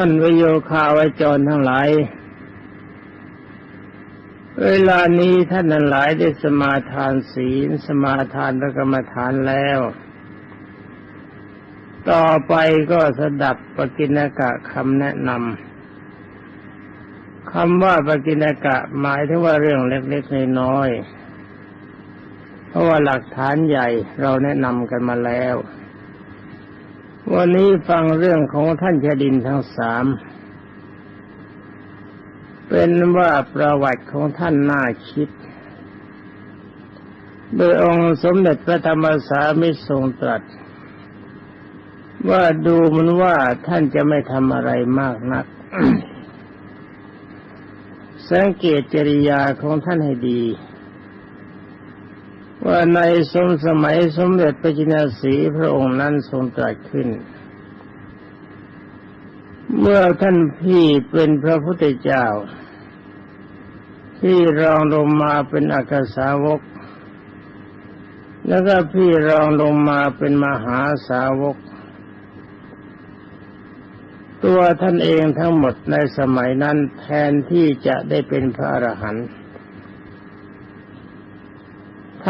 ท่านวิโยคาวจรทั้งหลาย เวลานี้ท่านทั้งหลายได้สมาทานศีล สมาทานพระกรรมฐานแล้ว ต่อไปก็สดับปกิณกะคำแนะนำคำว่าปกิณกะหมายถึงว่าเรื่องเล็กๆน้อยๆเพราะว่าหลักฐานใหญ่เราแนะนำกันมาแล้ว วันนี้ฟังเรื่องของท่านชดินทั้งสาม เป็นว่าประวัติของท่านน่าคิด โดยองค์สมเด็จพระธรรมสามิทรงตรัส ว่าดูมันว่าท่านจะไม่ทำอะไรมากนัก สังเกตจริยาของท่านให้ดี ว่าในสมสมัยสมเด็จพระจินสีพระองค์นั้นทรงตรัสขึ้น เมื่อท่านพี่เป็นพระพุทธเจ้า ที่รองลงมาเป็นอักษาวก แล้วก็พี่รองลงมาเป็นมหาสาวก ตัวท่านเองทั้งหมดในสมัยนั้นแทนที่จะได้เป็นพระอรหันต์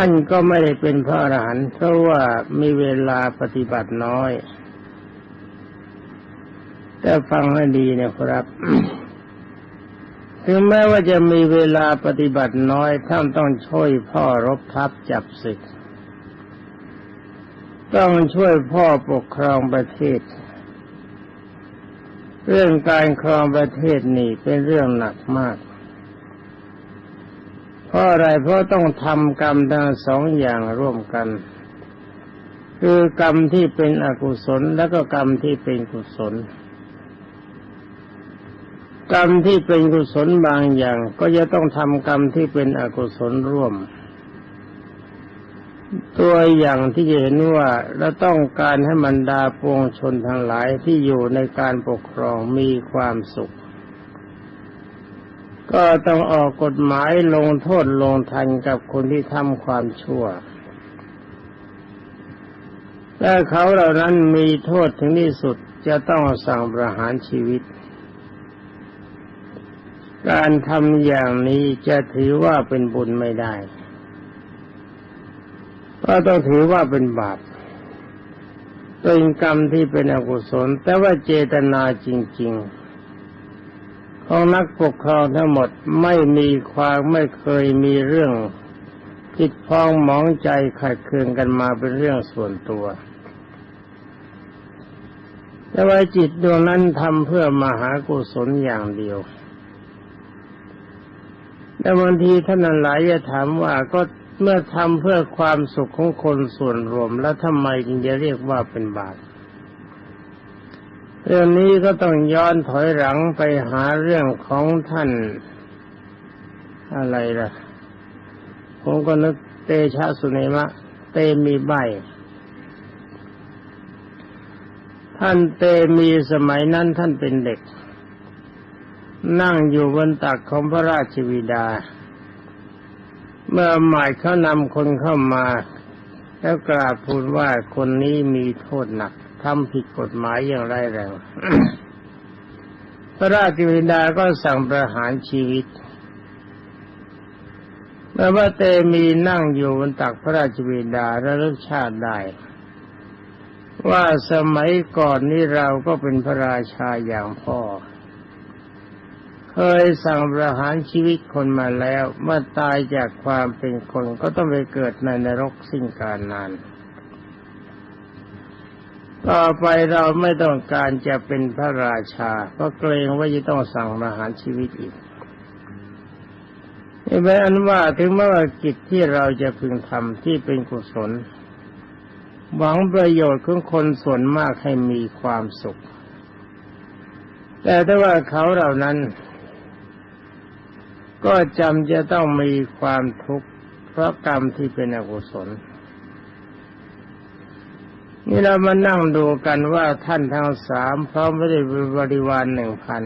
ท่านก็ไม่ได้เป็นพระอรหันต์เพราะว่ามีเวลาปฏิบัติน้อย แต่ฟังให้ดีนะครับ ถึงแม้ว่าจะมีเวลาปฏิบัติน้อยท่านต้องช่วยพ่อรบทัพจับศึก ต้องช่วยพ่อปกครองประเทศ เรื่องการครองประเทศนี่เป็นเรื่องหนักมาก เพราะอะไรเพราะต้องทำกรรมทั้งสองอย่างร่วมกัน คือกรรมที่เป็นอกุศลแล้วก็กรรมที่เป็นกุศล กรรมที่เป็นกุศลบางอย่าง ก็จะต้องทำกรรมที่เป็นอกุศลร่วม ตัวอย่างที่จะเห็นว่าเราต้องการให้บรรดาปวงชนทั้งหลายที่อยู่ในการปกครองมีความสุข ก็ต้องออกกฎหมายลงโทษลงทันกับคนที่ทำความชั่วถ้าเขาเหล่านั้นมีโทษถึงที่สุดจะต้องสั่งประหารชีวิต การทำอย่างนี้จะถือว่าเป็นบุญไม่ได้ก็ต้องถือว่าเป็นบาปเป็นกรรมที่เป็นอกุศล แต่ว่าเจตนาจริง ๆ ของนักปกครองทั้งหมดไม่มีความไม่เคยมีเรื่องผิดพ้องมองใจขัดเคืองกันมาเป็นเรื่องส่วนตัว แต่ว่าจิตดวงนั้นทำเพื่อมหากุศลอย่างเดียวแต่บางทีท่านหลายจะถามว่าก็เมื่อทำเพื่อความสุขของคนส่วนรวมแล้วทำไมจึงจะเรียกว่าเป็นบาป เรื่องนี้ก็ต้องย้อนถอยหลังไปหาเรื่องของท่าน อะไรล่ะ ผมก็นึกเตชะสุเนมะ เตมีใบ ท่านเตมีสมัยนั้นท่านเป็นเด็ก นั่งอยู่บนตักของพระราชวิดา เมื่อหมายเขานำคนเข้ามา แล้วกราบทูลว่าคนนี้มีโทษหนัก ทำผิดกฎหมายอย่างไรแรงพระราชวินดาก็สั่งประหารชีวิตเมื่อว่าเตมีนั่งอยู่บนตักพระราชวินดาระลึกชาติได้ว่าสมัยก่อนนี้เราก็เป็นพระราชาอย่างพ่อ เคยสั่งประหารชีวิตคนมาแล้ว เมื่อตายจากความเป็นคนก็ต้องไปเกิดในนรกสิ้นกาลนาน ต่อไปเราไม่ต้องการจะเป็นพระราชา เพราะเกรงว่าจะต้องสั่งประหารชีวิตอีกนี่เป็นอันว่าถึงแม้ว่ากิจที่เราจะพึงทำที่เป็นกุศล หวังประโยชน์ของคนส่วนมากให้มีความสุข แต่ถ้าว่าเขาเหล่านั้น ก็จำจะต้องมีความทุกข์เพราะกรรมที่เป็นอกุศล นี่เรามานั่งดูกันว่าท่านทั้งสามพร้อมไปด้บริวารหนึ่งพัน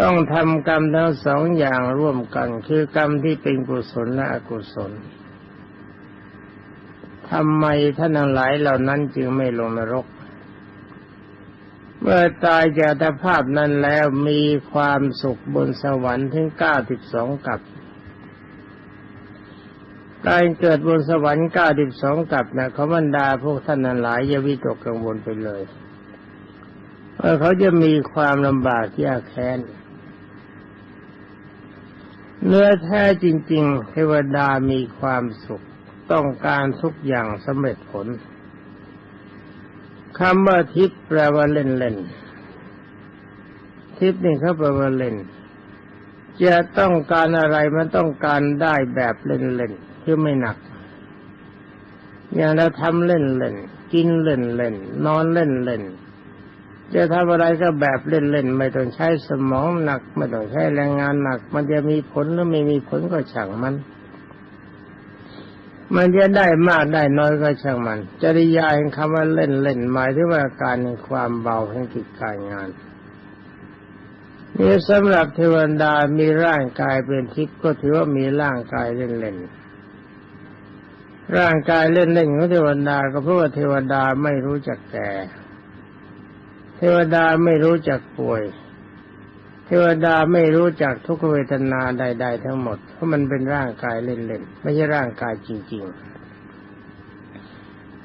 ต้องทำกรรมทั้งสองอย่างร่วมกัน คือกรรมที่เป็นกุศลและอกุศลทำไมท่านทั้งหลายเหล่านั้นจึงไม่ลงนรก เมื่อตายจากอัตภาพนั้นแล้วมีความสุขบนสวรรค์ถึงเก้าสิบสองกับ การเกิดบนสวรรค์เก้าสิบสองกับนะเขาบรรดาพวกท่านนั้นหลายอย่าวิตกกังวลไปเลยว่าเขาจะมีความลำบากยากแค้นเนื้อแท้จริง ๆ เทวดามีความสุข ต้องการทุกอย่างสำเร็จผลคำว่าทิพย์แปลว่าเล่นเล่นทิพย์นี่เขาแปลว่าเล่น จะต้องการอะไรมันต้องการได้แบบเล่นเล่น คือไม่หนัก อย่างเราทำเล่นเล่นกินเล่นเล่นนอนเล่นเล่นจะทำอะไรก็แบบเล่นๆไม่ต้องใช้สมองหนัก ไม่ต้องใช้แรงงานหนัก มันจะมีผลหรือไม่มีผลก็ช่างมัน มันจะได้มากได้น้อยก็ช่างมัน จริยาแห่งคำว่าเล่นเล่นหมายถึงว่าการในความเบาแห่งกิจการงานนี่สำหรับเทวดามีร่างกายเป็นทิพย์ก็ถือว่ามีร่างกายเล่นเล่น ร่างกายเล่นเล่นของเทวดาก็เพราะว่าเทวดาไม่รู้จักแก่ เทวดาไม่รู้จักป่วย เทวดาไม่รู้จักทุกเวทนาใด ๆ ทั้งหมด เพราะมันเป็นร่างกายเล่นๆไม่ใช่ร่างกายจริง ๆ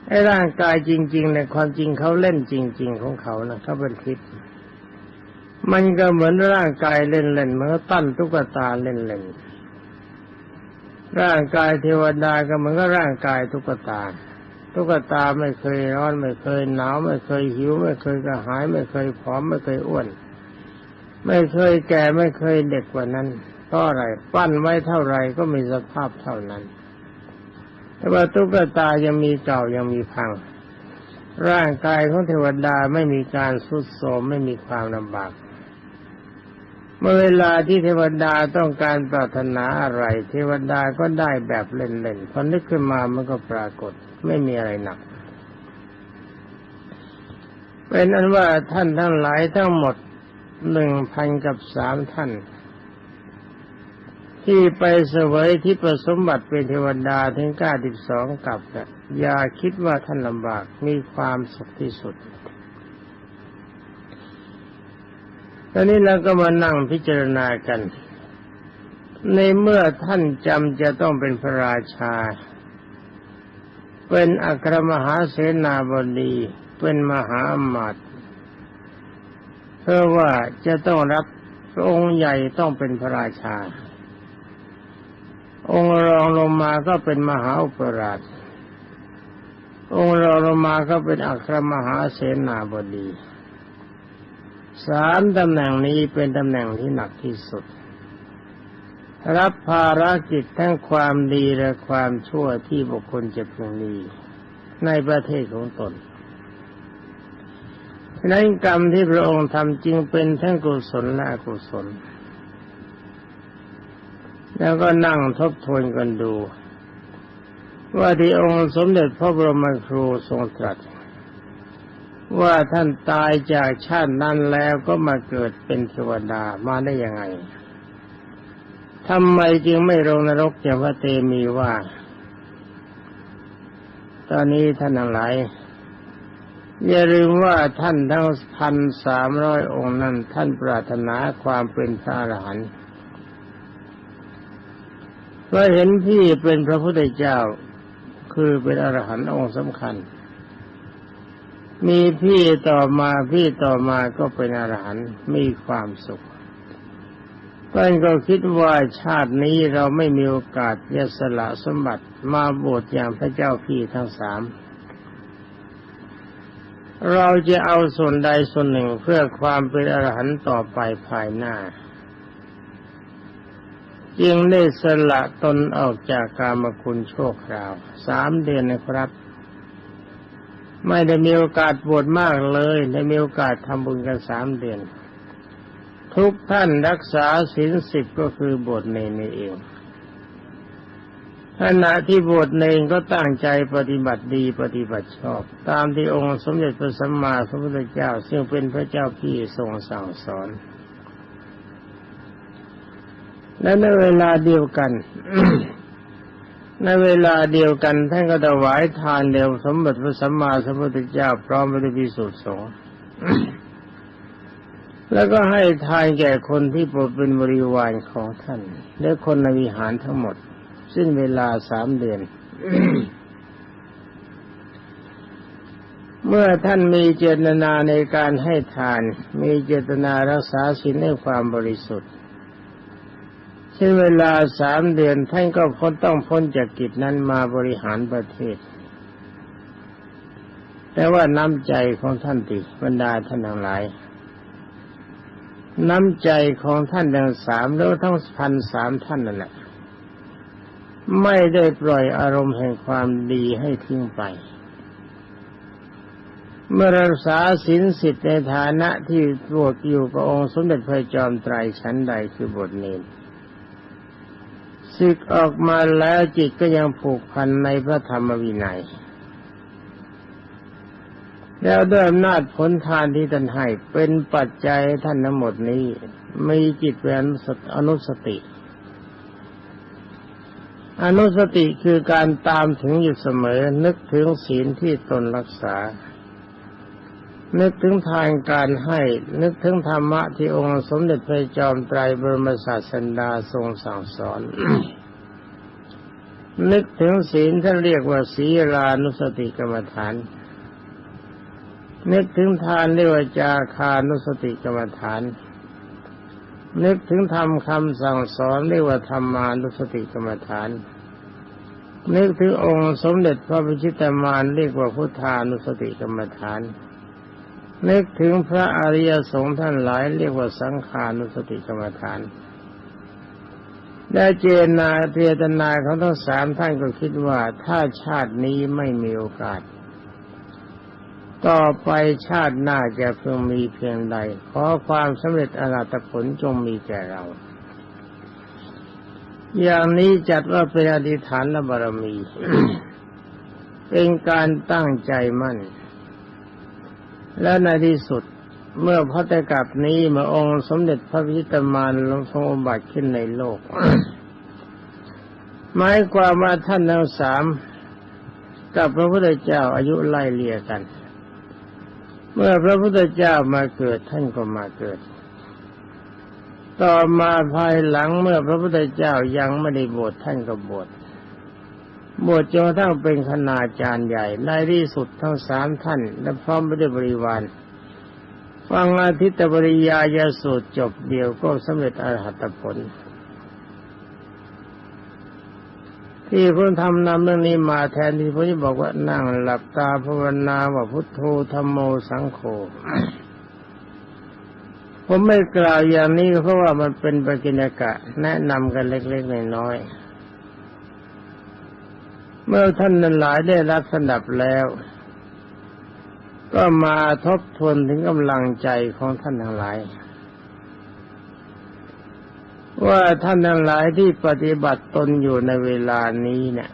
ไอ้ร่างกายจริงๆในความจริงเขาเล่นจริง ๆ ของเขานะเขาเป็นทิพย์มันก็เหมือนร่างกายเล่นๆเหมือนปั้นตุ๊กตาเล่นๆ ร่างกายเทวดาก็เหมือนกับร่างกายตุ๊กตาตุ๊กตาไม่เคยร้อนไม่เคยหนาวไม่เคยหิว ไม่เคยกระหาย ไม่เคยผอมไม่เคยอ้วน ไม่เคยแก่ไม่เคยเด็กกว่านั้นเพราะอะไรปั้นไว้เท่าไรก็มีสภาพเท่านั้น แต่ว่าตุ๊กตายังมีเก่ายังมีพัง ร่างกายของเทวดาไม่มีการสุดโทมไม่มีความลำบาก เวลาที่เทวดาต้องการปรารถนาอะไร เทวดาก็ได้แบบเล่นๆพอนึกขึ้นมามันก็ปรากฏไม่มีอะไรหนัก เป็นอันว่าท่านทั้งหลายทั้งหมดหนึ่งพันกับสามท่าน ที่ไปเสวยที่ประสมบัติเป็นเทวดาถึงเก้าสิบสองกับนะอย่าคิดว่าท่านลำบากมีความสุขที่สุด ตอนนี้เราก็มานั่งพิจารณากัน ในเมื่อท่านจำจะต้องเป็นพระราชา เป็นอัครมหาเสนาบดี เป็นมหาอมาตย์เพื่อว่าจะต้องรับองค์ใหญ่ต้องเป็นพระราชา องค์รองลงมาก็เป็นมหาอุปราชองค์รองลงมาก็เป็นอัครมหาเสนาบดี สามตำแหน่งนี้เป็นตำแหน่งที่หนักที่สุด รับภารกิจทั้งความดีและความชั่วที่บุคคลจะพึงมีในประเทศของตนนั้นกรรมที่พระองค์ทำจริงเป็นทั้งกุศลและอกุศล แล้วก็นั่งทบทวนกันดู ว่าที่องค์สมเด็จพระบรมครูทรงตรัส ว่าท่านตายจากชาตินั้นแล้วก็มาเกิดเป็นเทวดามาได้ยังไงทำไมจึงไม่ลงนรกอย่างพระเตมีว่า ตอนนี้ท่านทั้งหลายอย่าลืมว่าท่านทั้งพันสามร้อยองค์นั้น ท่านปรารถนาความเป็นพระอรหันต์ก็เห็นพี่เป็นพระพุทธเจ้า คือเป็นอรหันต์องค์สำคัญ มีพี่ต่อมาพี่ต่อมาก็เป็นอรหันต์มีความสุขท่านก็คิดว่าชาตินี้เราไม่มีโอกาสจะสละสมบัติมาบวชอย่างพระเจ้าพี่ทั้งสามเราจะเอาส่วนใดส่วนหนึ่งเพื่อความเป็นอรหันต์ต่อไปภายหน้า จึงได้สละตนออกจากกามคุณโชคราวสามเดือนนะครับ ไม่ได้มีโอกาสบวชมากเลยได้มีโอกาสทำบุญกันสามเดือน ทุกท่านรักษาศีลสิบก็คือบทเนนเองขณะที่บทเนงก็ตั้งใจปฏิบัติดีปฏิบัติชอบ ตามที่องค์สมเด็จพระสัมมาสัมพุทธเจ้า ซึ่งเป็นพระเจ้าพี่ทรงสั่งสอน และในเวลาเดียวกัน ในเวลาเดียวกันท่านก็ถวายทานเดียวสมบัติพระสัมมาสัมพุทธเจ้าพร้อมด้วยพิสุทธิ์สงฆ์แล้วก็ให้ทานแก่คนที่ปดเป็นบริวารของท่าน และคนในวิหารทั้งหมด สิ้นเวลาสามเดือน เมื่อท่านมีเจตนาในการให้ทาน มีเจตนารักษาศีลในความบริสุทธิ์ ใช้เวลาสามเดือนท่านก็พ้นต้องพ้นจากกิจนั้นมาบริหารประเทศ แต่ว่าน้ำใจของท่านติบรรดาท่านทั้งหลาย น้ำใจของท่านทั้งสามแล้วทั้งพันสามท่านนั่นแหละ ไม่ได้ปล่อยอารมณ์แห่งความดีให้ทิ้งไปเมื่อรักษาศีลสิทธิ์ในฐานะที่บวชอยู่กับองค์สมเด็จพระจอมไตรชั้นใดคือบทเนร ศึกออกมาแล้วจิตก็ยังผูกพันในพระธรรมวินัย แล้วด้วยอำนาจผลทานที่ท่านให้เป็นปัจจัยท่านทั้งหมดนี้ มีจิตเป็นอนุสติ อนุสติคือการตามถึงอยู่เสมอนึกถึงศีลที่ตนรักษา นึกถึงทางการให้ นึกถึงธรรมะที่องค์สมเด็จพระจอมไตรบรมศาสดาทรงสั่งสอน นึกถึงศีลท่านเรียกว่าศีลานุสติกรรมฐาน นึกถึงทานเรียกว่าจาคานุสติกรรมฐาน นึกถึงธรรมคำสั่งสอนเรียกว่าธรรมานุสติกรรมฐานนึกถึงองค์สมเด็จพระพิชิตามานเรียกว่าพุทธานุสติกรรมฐาน นึกถึงพระอริยสงฆ์ท่านหลายเรียกว่าสังขานุสติกรรมฐานและเจนาเจตนาของทั้งสามท่านก็คิดว่าถ้าชาตินี้ไม่มีโอกาส ต่อไปชาติหน้าจะเพิ่งมีเพียงใด ขอความสำเร็จอรหัตผลจงมีแก่เรา อย่างนี้จัดว่าเป็นอธิษฐานและบารมี เป็นการตั้งใจมั่น และในที่สุดเมื่อพระตกับนี้มาองค์สมเด็จพระพิชิตมารลงทรงอบัติขึ้นในโลก หมายความว่าท่านทั้งสามกับพระพุทธเจ้าอายุไล่เลี่ยกัน เมื่อพระพุทธเจ้ามาเกิดท่านก็มาเกิด ต่อมาภายหลังเมื่อพระพุทธเจ้ายังไม่ได้บวชท่านก็บวช บวชจนกระทั่งเป็นคณาจารย์ใหญ่ในที่สุดทั้งสามท่าน และพร้อมไปด้วยบริวารฟังอาทิตบริยายาสูตรจบเดียวก็สำเร็จอรหัตผล ที่พระธรรมนำเรื่องนี้มาแทนที่พระจะบอกว่านั่งหลับตาภาวนาว่าพุทโธธรรมโมสังโฆผมไม่กล่าวอย่างนี้เพราะว่ามันเป็นปกิณกะ แนะนำกันเล็กๆน้อยๆ เมื่อท่านนั้นหลายได้รับสนับแล้ว ก็มาทบทวนถึงกำลังใจของท่านทั้งหลาย ว่าท่านทั้งหลายที่ปฏิบัติตนอยู่ในเวลานี้เนี่ย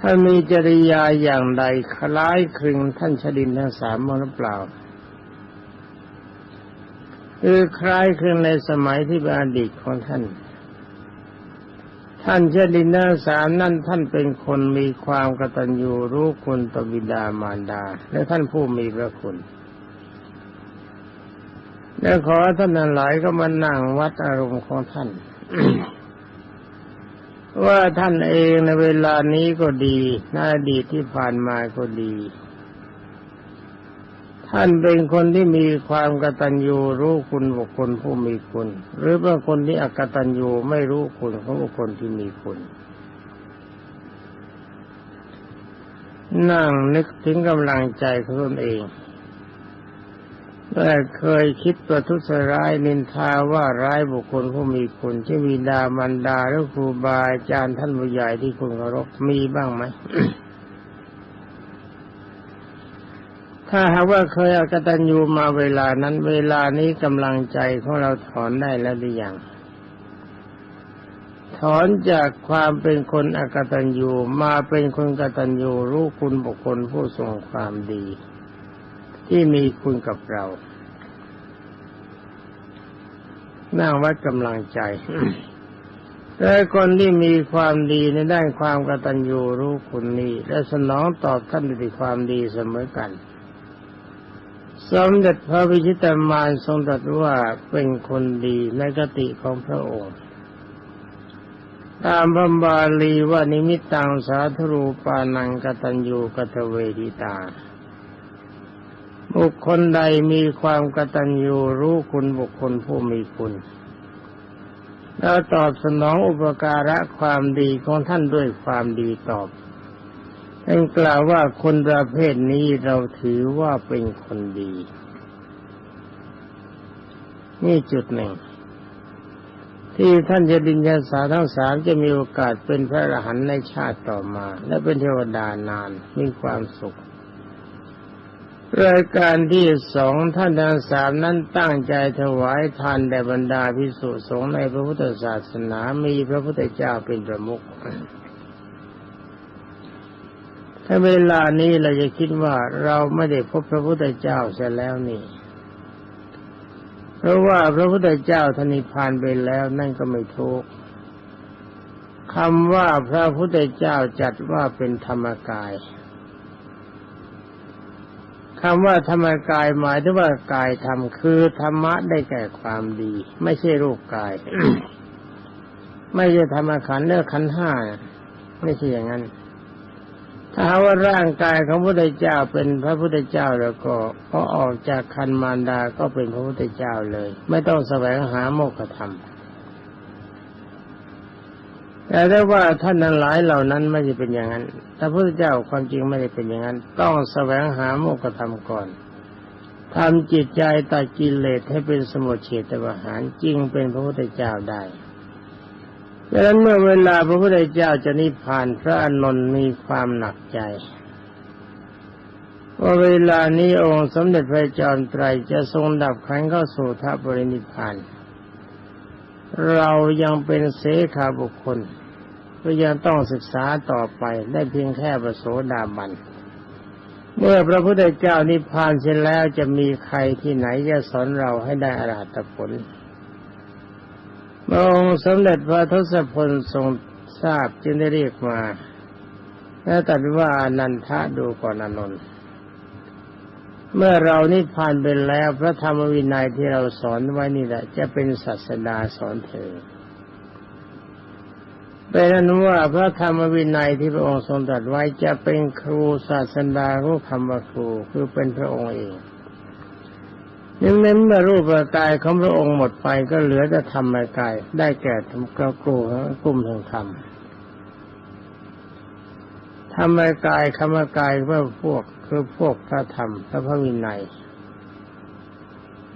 ท่านมีจริยาอย่างใดคล้ายคลึงท่านชดินทั้งสามหรือเปล่าคือคล้ายคลึงในสมัยที่เป็นอดีตของท่าน ท่านเชดินนาสามนั่นท่านเป็นคนมีความกตัญญูรู้คุณตบิดามารดา และท่านผู้มีพระคุณและขอท่านนั้นหลายก็มานั่งวัดอารมณ์ของท่าน ว่าท่านเองในเวลานี้ก็ดีในอดีตที่ผ่านมาก็ดี ท่านเป็นคนที่มีความกตัญญูรู้คุณบุคคลผู้มีคุณ หรือเป็นคนที่อกตัญญูไม่รู้คุณของบุคคลที่มีคุณนั่งนึกถึงกำลังใจของตนเองแต่เคยคิดประทุษร้ายนินทาว่าร้ายบุคคลผู้มีคุณที่มีดามันดาหรือครูบาอาจารย์ท่านผู้ใหญ่ที่คุณเคารพมีบ้างไหม ถ้าหากว่าเคยอกตัญญูมาเวลานั้น เวลานี้กำลังใจของเราถอนได้แล้วหรือยังถอนจากความเป็นคนอกตัญญูมาเป็นคนกตัญญูรู้คุณบุคคลผู้ทรงความดี ที่มีคุณกับเรานั่งวัดกำลังใจแต่คนที่มีความดีในด้านความกตัญญูรู้คุณนี้ และสนองตอบท่านด้วยความดีเสมอกัน สมเด็จพระวิชิตามานทรงตรัสว่าเป็นคนดีในกติของพระองค์ ตามพระบาลีว่านิมิตตังสาธรูปานังกตัญญูกตเวทิตา บุคคลใดมีความกตัญญูรู้คุณบุคคลผู้มีคุณแล้วตอบสนองอุปการะความดีของท่านด้วยความดีตอบ ท่านกล่าวว่าคนประเภทนี้เราถือว่าเป็นคนดี นี่จุดหนึ่ง ที่ท่านจะดินยาสาทั้งสามจะมีโอกาสเป็นพระอรหันต์ในชาติต่อมา และเป็นเทวดานานมีความสุขรายการที่สองท่านทั้งสามนั้นตั้งใจถวายทานแด่บรรดาพิสุสงฆ์ในพระพุทธศาสนามีพระพุทธเจ้าเป็นประมุข ถ้าเวลานี้เราจะคิดว่าเราไม่ได้พบพระพุทธเจ้าเสียแล้วนี่ เพราะว่าพระพุทธเจ้าทนิพานไปแล้วนั่นก็ไม่ทุกคำว่าพระพุทธเจ้าจัดว่าเป็นธรรมกายคำว่าธรรมกายหมายถึงว่ากายธรรมคือธรรมะได้แก่ความดี ไม่ใช่รูปกาย ไม่ใช่ธรรมขันธ์เลือกขันธ์ห้าไม่ใช่อย่างนั้น ถ้าว่าร่างกายของพระพุทธเจ้าเป็นพระพุทธเจ้าแล้วก็พอออกจากคันมารดาก็เป็นพระพุทธเจ้าเลย ไม่ต้องแสวงหาโมกขธรรมแต่ได้ว่าท่านนั้นหลายเหล่านั้นไม่ได้เป็นอย่างนั้นพระพุทธเจ้าความจริงไม่ได้เป็นอย่างนั้น ต้องแสวงหาโมกขธรรมก่อนทำจิตใจตัดกิเลสให้เป็นสมุทเฉตประหารจริงเป็นพระพุทธเจ้าได้ ดังนั้นเมื่อเวลาพระพุทธเจ้าจะนิพพานพระอานนท์มีความหนักใจว่าเวลานี้องค์สมเด็จพระจอมไตรจะทรงดับขันเข้าสู่ทัพบรินิพพาน เรายังเป็นเสขาบุคคลก็ยังต้องศึกษาต่อไปได้เพียงแค่ประโสดาบัน เมื่อพระพุทธเจ้านิพพานเสร็จแล้วจะมีใครที่ไหนจะสอนเราให้ได้อรหัตผล องค์สมเด็จพระทศพลทรงทราบจึงได้เรียกมา แล้วตัดว่านันทะดูก่อนอนนท์เมื่อเรานิพพานไปแล้วพระธรรมวินัยที่เราสอนไว้นี่แหละ จะเป็นศาสดาสอนเธอเป็นนั้นว่าพระธรรมวินัยที่พระองค์ทรงตรัสไว้จะเป็นครูศาสดาของคำว่าครูคือเป็นพระองค์เอง ยังเน้นเมื่อรูปกายของพระองค์หมดไปก็เหลือแต่ธรรมกาย ได้แก่ธรรมกกูกลุ่มแห่งธรรมธรรมกายคำกายเพื่อพวกคือพวกพระธรรมพระพระวินัย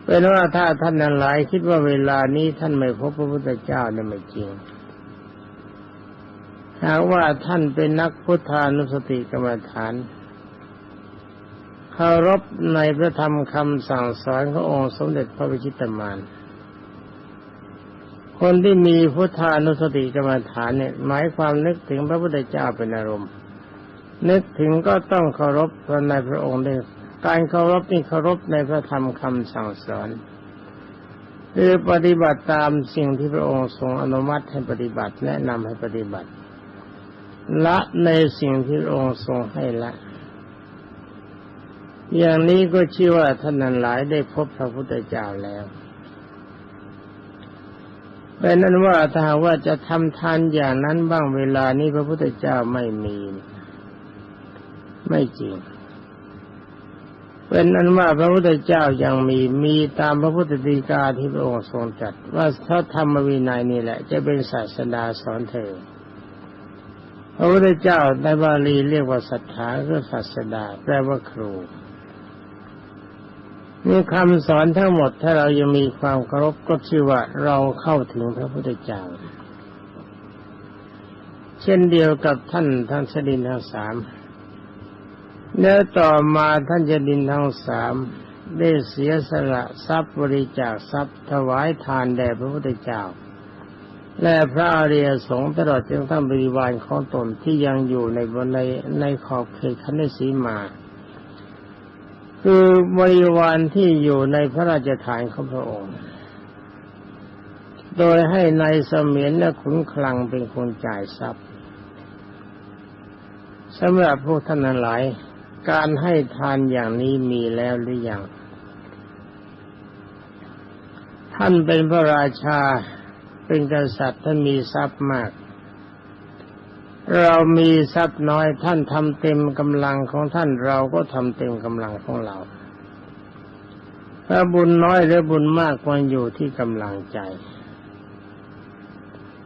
เป็นว่าถ้าท่านนั้นหลายคิดว่าเวลานี้ท่านไม่พบพระพุทธเจ้าเนี่ยไม่จริงหากว่าท่านเป็นนักพุทธานุสติกรรมฐาน เคารพในพระธรรมคำสั่งสอนขององค์สมเด็จพระวิชิตามานคนที่มีพุทธานุสติกรรมฐานเนี่ยหมายความนึกถึงพระพุทธเจ้าเป็นอารมณ์ นึกถึงก็ต้องเคารพในพระองค์ด้วยการเคารพนี่เคารพในพระธรรมคำสั่งสอนคือปฏิบัติตามสิ่งที่พระองค์ทรงอนุมัติให้ปฏิบัติแนะนำให้ปฏิบัติ ละในสิ่งที่พระองค์ทรงให้ละ อย่างนี้ก็ชื่อว่าท่านนั้นหลายได้พบพระพุทธเจ้าแล้วเป็นนั้นว่าถ้าว่าจะทำทานอย่างนั้นบ้างเวลานี้พระพุทธเจ้าไม่มี ไม่จริงเป็นนั้นว่าพระพุทธเจ้ายังมีมีตามพระพุทธดีกาที่พระองค์ทรงจัด ว่าถ้าธรรมวินัยนี่แหละ จะเป็นศาสดาสอนเธอพระพุทธเจ้าในบาลีเรียกว่าศรัทธาคือศาสดาแปลว่าครู นี่คำสอนทั้งหมดถ้าเรายังมีความเคารพก็ชื่อว่าเราเข้าถึงพระพุทธเจ้า เช่นเดียวกับท่านท่านชดินทั้งสามเนื้อต่อมาท่านชดินทั้งสามได้เสียสละทรัพย์บริจาคทรัพย์ถวายทานแด่พระพุทธเจ้า และพระอริยสงฆ์ตลอดจนทั้งบริวารของตนที่ยังอยู่ในบนในในขอบเขตคันธสีมา คือบริวารที่อยู่ในพระราชฐานของพระองค์ โดยให้ในายเสมียนและขุนคลังเป็นคนจ่ายทรัพย์สำหรับพวกท่านหลาย การให้ทานอย่างนี้มีแล้วหรือยัง ท่านเป็นพระราชาเป็นกษัตริย์ท่านมีทรัพย์มาก เรามีทรัพย์น้อยท่านทำเต็มกำลังของท่านเราก็ทำเต็มกำลังของเรา ถ้าบุญน้อยหรือบุญมากควรอยู่ที่กำลังใจ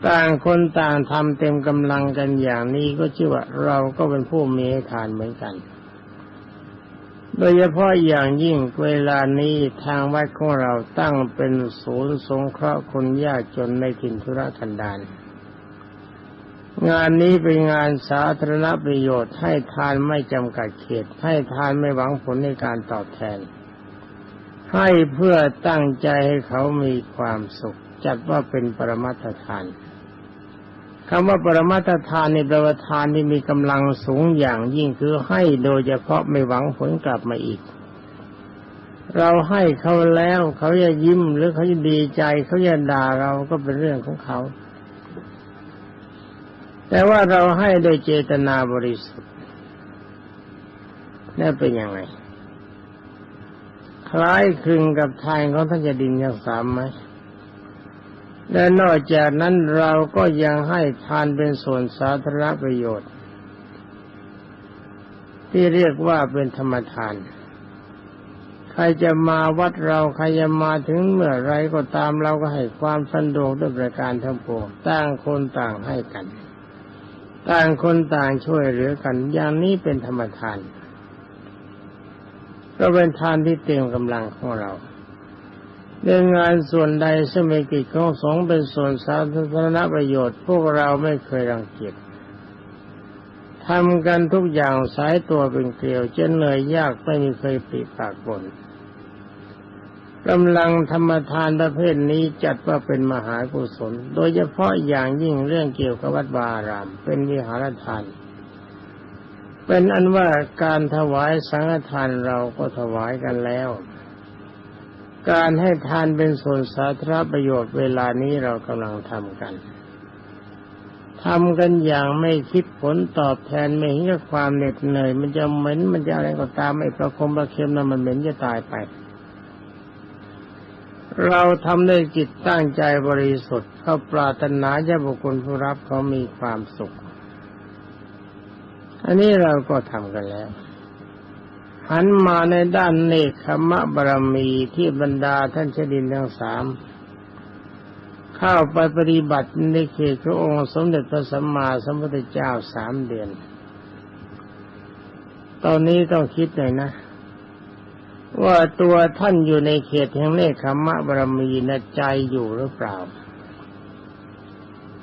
ต่างคนต่างทำเต็มกำลังกันอย่างนี้ก็ชื่อว่าเราก็เป็นผู้มีให้ทานเหมือนกัน โดยเฉพาะอย่างยิ่งเวลานี้ทางวัดของเราตั้งเป็นศูนย์สงเคราะห์คนยากจนในถิ่นธุรกันดาร งานนี้เป็นงานสาธารณประโยชน์ให้ทานไม่จำกัดเขต ให้ทานไม่หวังผลในการตอบแทน ให้เพื่อตั้งใจให้เขามีความสุข จัดว่าเป็นปรมัตถทานคำว่าปรมัตถทานในประทานที่มีกำลังสูงอย่างยิ่งคือให้โดยเฉพาะไม่หวังผลกลับมาอีก เราให้เขาแล้วเขาจะยิ้มหรือเขาจะดีใจเขาจะด่าเราก็เป็นเรื่องของเขา แต่ว่าเราให้โดยเจตนาบริสุทธิ์นั่นเป็นยังไง คล้ายคลึงกับทานของท่านจะดินยังสามไหมและนอกจากนั้นเราก็ยังให้ทานเป็นส่วนสาธารณประโยชน์ ที่เรียกว่าเป็นธรรมทาน ใครจะมาวัดเราใครจะมาถึงเมื่อไรก็ตามเราก็ให้ความสะดวกด้วยประการทั้งปวงต่างคนต่างให้กัน ต่างคนต่างช่วยเหลือกัน อย่างนี้เป็นธรรมทาน ก็เป็นทานที่เต็มกำลังของเราเรื่องงานส่วนใดสมัยกิจของสงเป็นส่วนสาธารณประโยชน์ พวกเราไม่เคยรังเกียจทำกันทุกอย่างสายตัวเป็นเกลียวจะเหนื่อยยากไม่มีเคยปิปากบ่น กำลังธรรมทานประเภทนี้จัดว่าเป็นมหากุศล โดยเฉพาะอย่างยิ่งเรื่องเกี่ยวกับวัดบาราม เป็นวิหารทาน เป็นอันว่าการถวายสังฆทานเราก็ถวายกันแล้ว การให้ทานเป็นส่วนสาธารณประโยชน์เวลานี้เรากำลังทำกันทำกันอย่างไม่คิดผลตอบแทนไม่เห็นความเหน็ดเหนื่อย มันจะเหม็นมันจะอะไรก็ตามไม่ประคมประเค็มนะมันเหม็นจะตายไป เราทำด้วยจิตตั้งใจบริสุทธิ์เขาปรารถนาจะบุคคลผู้รับเขามีความสุข อันนี้เราก็ทำกันแล้ว หันมาในด้านเนคขมะบารมีที่บรรดาท่านชดินทั้งสามเข้าไปปฏิบัติในเขตพระองค์สมเด็จพระสัมมาสัมพุทธเจ้าสามเดือน ตอนนี้ต้องคิดหน่อยนะ ว่าตัวท่านอยู่ในเขตแห่งเนคขมะบารมีนะใจอยู่หรือเปล่า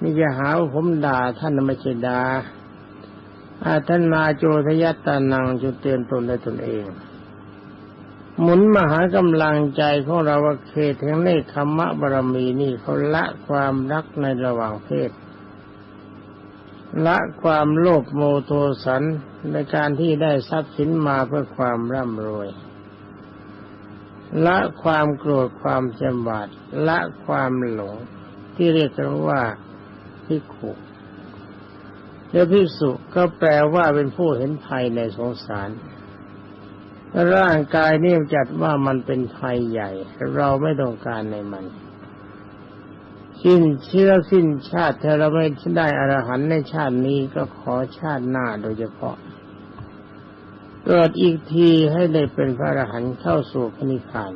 นี่จะหาผมด่าท่านไม่ใช่ด่าอาทนาโจทยัตตานังจุเตือนตนได้ตนเอง หมุนมหากำลังใจของเราว่าเขตแห่งเนคขมะบารมีนี่เขาละความรักในระหว่างเพศละความโลภโมโทสันในการที่ได้ทรัพย์สินมาเพื่อความร่ำรวย ละความโกรธความจำบาดละความหลง ที่เรียกกันว่าพิขุแล้วพิสุก็แปลว่าเป็นผู้เห็นภัยในสงสาร ร่างกายนี่จัดว่ามันเป็นภัยใหญ่ เราไม่ต้องการในมันสิ้นเชื้อสิ้นชาติถ้าเราไม่ได้อรหันในชาตินี้ก็ขอชาติหน้าโดยเฉพาะ เกิดอีกทีให้ได้เป็นพระอรหันต์เข้าสู่พระนิพพาน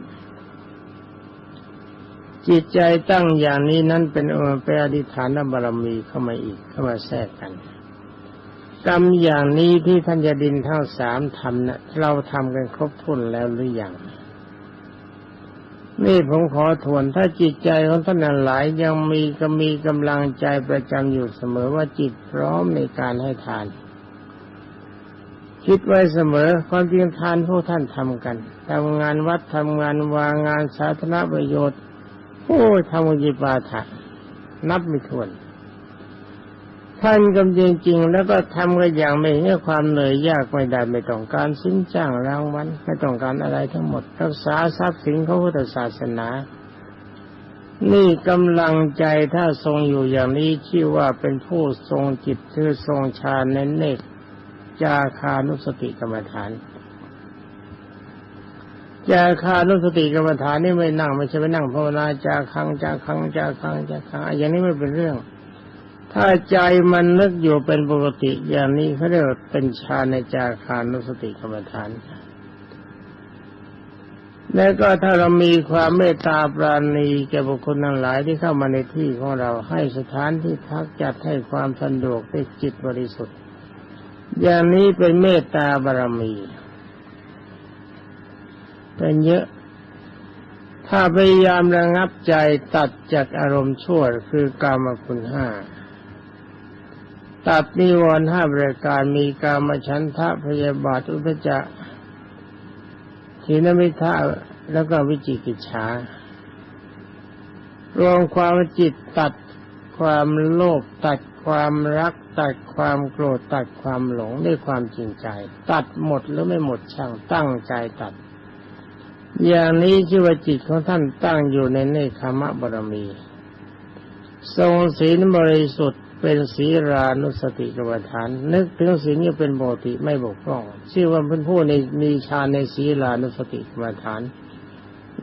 จิตใจตั้งอย่างนี้นั้นเป็นเป็นอธิฐานบารมีเข้ามาอีกเข้ามาแทรกกันกรรมอย่างนี้ที่ท่านจะดินทั้งสามทำนะเราทำกันครบถ้วนแล้วหรือยังนี่ผมขอทวนถ้าจิตใจของท่านหลายยังมีก็มีกำลังใจประจำอยู่เสมอว่าจิตพร้อมในการให้ทาน คิดไว้เสมอความเพียงทานพวกท่านทำกันทำงานวัดทำงานวางงานสาธารณประโยชน์โอ้ทำวิจิปาถะนับไม่ถ้วน ท่านกำจริงๆแล้วก็ทำกันอย่างไม่เห็นความเหนื่อยยากไม่ได้ไม่ต้องการสิ้นจ้างรางวัลไม่ต้องการอะไรทั้งหมด รักษาทรัพย์สินของพุทธศาสนา นี่กำลังใจถ้าทรงอยู่อย่างนี้ชื่อว่าเป็นผู้ทรงจิตคือทรงฌานในเนก จาคานุสติกรรมฐาน จาคานุสติกรรมฐานนี่ไม่นั่งไม่ใช่ไปนั่งภาวนาจาคังจาคังจาคังจาคังอย่างนี้ไม่เป็นเรื่อง ถ้าใจมันนึกอยู่เป็นปกติอย่างนี้เขาเรียกว่าเป็นฌานในจาคานุสติกรรมฐานแล้วก็ถ้าเรามีความเมตตาปราณีแก่บุคคลทั้งหลายที่เข้ามาในที่ของเราให้สถานที่พักจัดให้ความสะดวกให้จิตบริสุทธิ์ อย่างนี้เป็นเมตตาบารมี เป็นเยอะ ถ้าพยายามระงับใจตัดจากอารมณ์ชั่วคือกามคุณห้าตัดนิวรณ์ห้าประการมีกามฉันทะพยาบาทอุปจะทีนมิทะแล้วก็วิจิกิจฉารวมความจิตตัดความโลภตัดความรัก ตัดความโกรธตัดความหลงด้วยความจริงใจ ตัดหมดหรือไม่หมดช่างตั้งใจตัด อย่างนี้ชื่อว่าจิตของท่านตั้งอยู่ในเนคขมะบารมี ทรงศีลบริสุทธิ์เป็นศีรานุสติกรรมฐาน นึกถึงศีลนี้เป็นปกติไม่บกพร่อง ชื่อว่าเป็นผู้ในมีฌานในศีรานุสติกรรมฐาน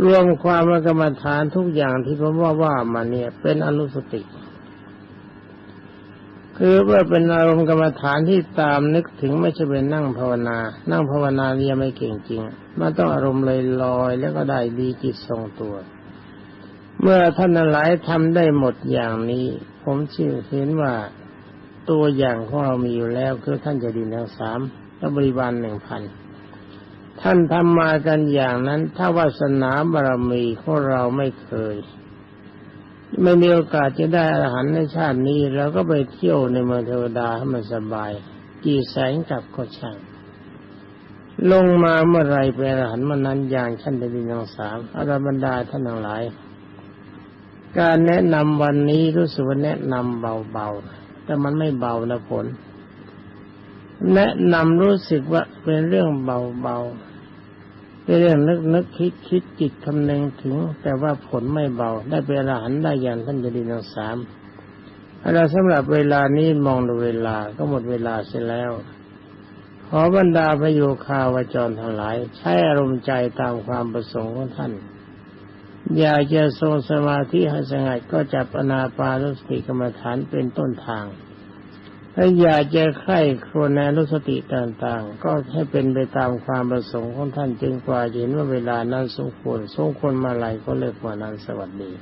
รวมความว่ากรรมฐานทุกอย่างที่ผมว่าว่ามาเนี่ยเป็นอนุสติ คือว่าเป็นอารมณ์กรรมฐานที่ตามนึกถึงไม่ใช่เป็นนั่งภาวนา นั่งภาวนาเนี่ยไม่เก่งจริงมันต้องอารมณ์ลอยลอยแล้วก็ได้ดีจิตทรงตัว เมื่อท่านหลายทำได้หมดอย่างนี้ ผมเชื่อเห็นว่าตัวอย่างของเรามีอยู่แล้ว คือท่านจะดีทั้งสามและบริบาลหนึ่งพันท่านทำมากันอย่างนั้น ถ้าวาสนาบารมีของเราไม่เคย ไม่มีโอกาสจะได้อาหารในชาตินี้เราก็ไปเที่ยวในเมืองเทวดาให้มันสบาย กี่แสนกับก็ช่างลงมาเมื่อไรเป็นอาหารมันนั้นอย่างชั้นเดินทั้งสามอารบรรดาท่านทั้งหลาย การแนะนำวันนี้รู้สึกว่าแนะนำเบาๆแต่มันไม่เบานะผล แนะนำรู้สึกว่าเป็นเรื่องเบาๆ เรื่องนึกนึกคิดคิดจิตคำนึงถึง แต่ว่าผลไม่เบา ได้เป็นอรหันต์ได้อย่างท่านจะดีทั้งสามเราสำหรับเวลานี้มองดูเวลาก็หมดเวลาเสียแล้ว ขอบรรดาประโยคาวจรทั้งหลาย ใช้อารมณ์ใจตามความประสงค์ของท่าน อยากจะทรงสมาธิให้สงัดก็จับอนาปานสติกรรมฐานเป็นต้นทาง ถ้าอยากจะไข้ครวญนรู้สติต่างๆ ก็ให้เป็นไปตามความประสงค์ของท่านจึงกว่าเห็นว่าเวลานั้นสมควรสมควรมาไหลก็เลิกว่านั้นสวัสดี